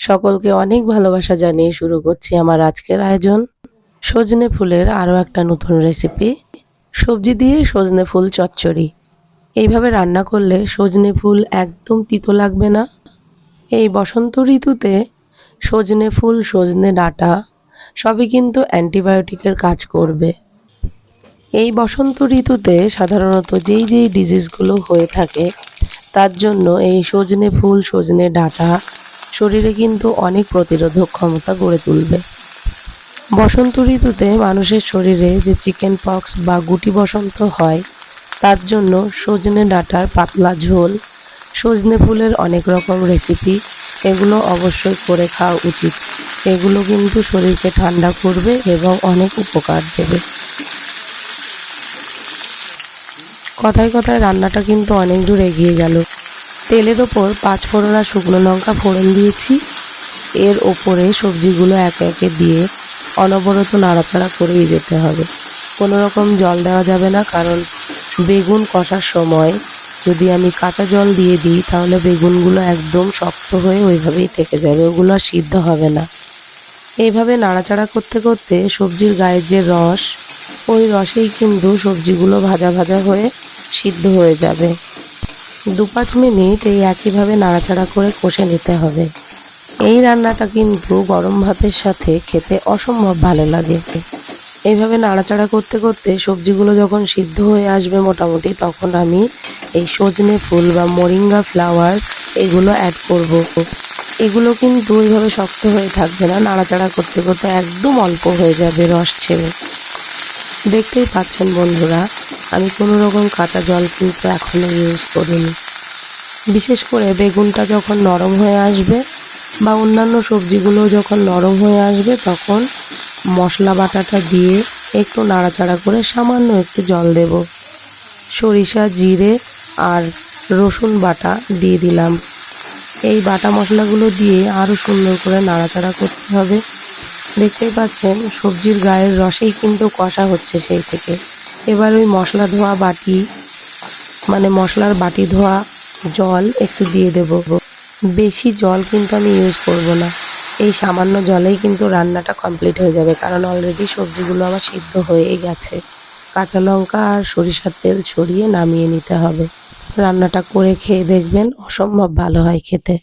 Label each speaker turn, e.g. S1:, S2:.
S1: সকলকে অনেক ভালোবাসা জানিয়ে শুরু করছি আমার আজকের আয়োজন। সজনে ফুলের আরও একটা নতুন রেসিপি। সবজি দিয়ে সজনে ফুল চচ্চড়ি। এইভাবে রান্না করলে সজনে ফুল একদম তিতো লাগবে না। এই বসন্ত ঋতুতে সজনে ফুল, সজনে ডাঁটা সবই কিন্তু অ্যান্টিবায়োটিকের কাজ করবে। এই বসন্ত ঋতুতে সাধারণত যেই যেই ডিজিজগুলো হয়ে থাকে, তার জন্য এই সজনে ফুল, সজনে ডাঁটা শরীরে কিন্তু অনেক প্রতিরোধক ক্ষমতা গড়ে তুলবে। বসন্ত ঋতুতে মানুষের শরীরে যে চিকেন পক্স বা গুটি বসন্ত হয়, তার জন্য সজনে ডাঁটার পাতলা ঝোল, সজনে ফুলের অনেক রকম রেসিপি এগুলো অবশ্যই করে খাওয়া উচিত। এগুলো কিন্তু শরীরকে ঠান্ডা করবে এবং অনেক উপকার দেবে। কথায় কথায় রান্নাটা কিন্তু অনেক দূর এগিয়ে গেল। তেলের ওপর পাঁচ ফোড়ন আর শুকনো লঙ্কা ফোড়ন দিয়েছি। এর ওপরে সবজিগুলো একে একে দিয়ে অনবরত নাড়াচাড়া করেই যেতে হবে। কোনো রকম জল দেওয়া যাবে না, কারণ বেগুন কষার সময় যদি আমি কাঁচা জল দিয়ে দিই, তাহলে বেগুনগুলো একদম শক্ত হয়ে ওইভাবেই থেকে যাবে, ওগুলো আর সিদ্ধ হবে না। এইভাবে নাড়াচাড়া করতে করতে সবজির গায়ের যে রস, ওই রসেই কিন্তু সবজিগুলো ভাজা ভাজা হয়ে সিদ্ধ হয়ে যাবে। দু পাঁচ মিনিট এই একইভাবে নাড়াচাড়া করে কষে নিতে হবে। এই রান্নাটা কিন্তু গরম ভাতের সাথে খেতে অসম্ভব ভালো লাগে। এইভাবে নাড়াচাড়া করতে করতে সবজিগুলো যখন সিদ্ধ হয়ে আসবে মোটামুটি, তখন আমি এই সজনে ফুল বা মোরিঙ্গা ফ্লাওয়ার এগুলো অ্যাড করব। এগুলো কিন্তু ওইভাবে শক্ত হয়ে থাকবে না, নাড়াচাড়া করতে করতে একদম অল্প হয়ে যাবে রস ছেড়ে। দেখতেই পাচ্ছেন বন্ধুরা আমি কোনো রকম কাঁচা জল কিন্তু এখনও ইউজ করিনি। বিশেষ করে বেগুনটা যখন নরম হয়ে আসবে বা অন্যান্য সবজিগুলো যখন নরম হয়ে আসবে তখন মশলা বাটাটা দিয়ে একটু নাড়াচাড়া করে সামান্য একটু জল দেব। সরিষা, জিরে আর রসুন বাটা দিয়ে দিলাম। এই বাটা মশলাগুলো দিয়ে আরও সুন্দর করে নাড়াচাড়া করতে হবে। দেখতেই পাচ্ছেন সবজির গায়ের রসেই কিন্তু কষা হচ্ছে সেই থেকে। এবার ওই মশলা ধোয়া বাটি মানে মশলার বাটি ধোয়া জল একটু দিয়ে দেব। বেশি জল কিন্তু আমি ইউজ করব না। এই সামান্য জলেই কিন্তু রান্নাটা কমপ্লিট হয়ে যাবে, কারণ অলরেডি সবজিগুলো আমার সিদ্ধ হয়েই গেছে। কাঁচা লঙ্কা আর সরিষার তেল ছড়িয়ে নামিয়ে নিতে হবে। রান্নাটা করে খেয়ে দেখবেন অসম্ভব ভালো হয় খেতে।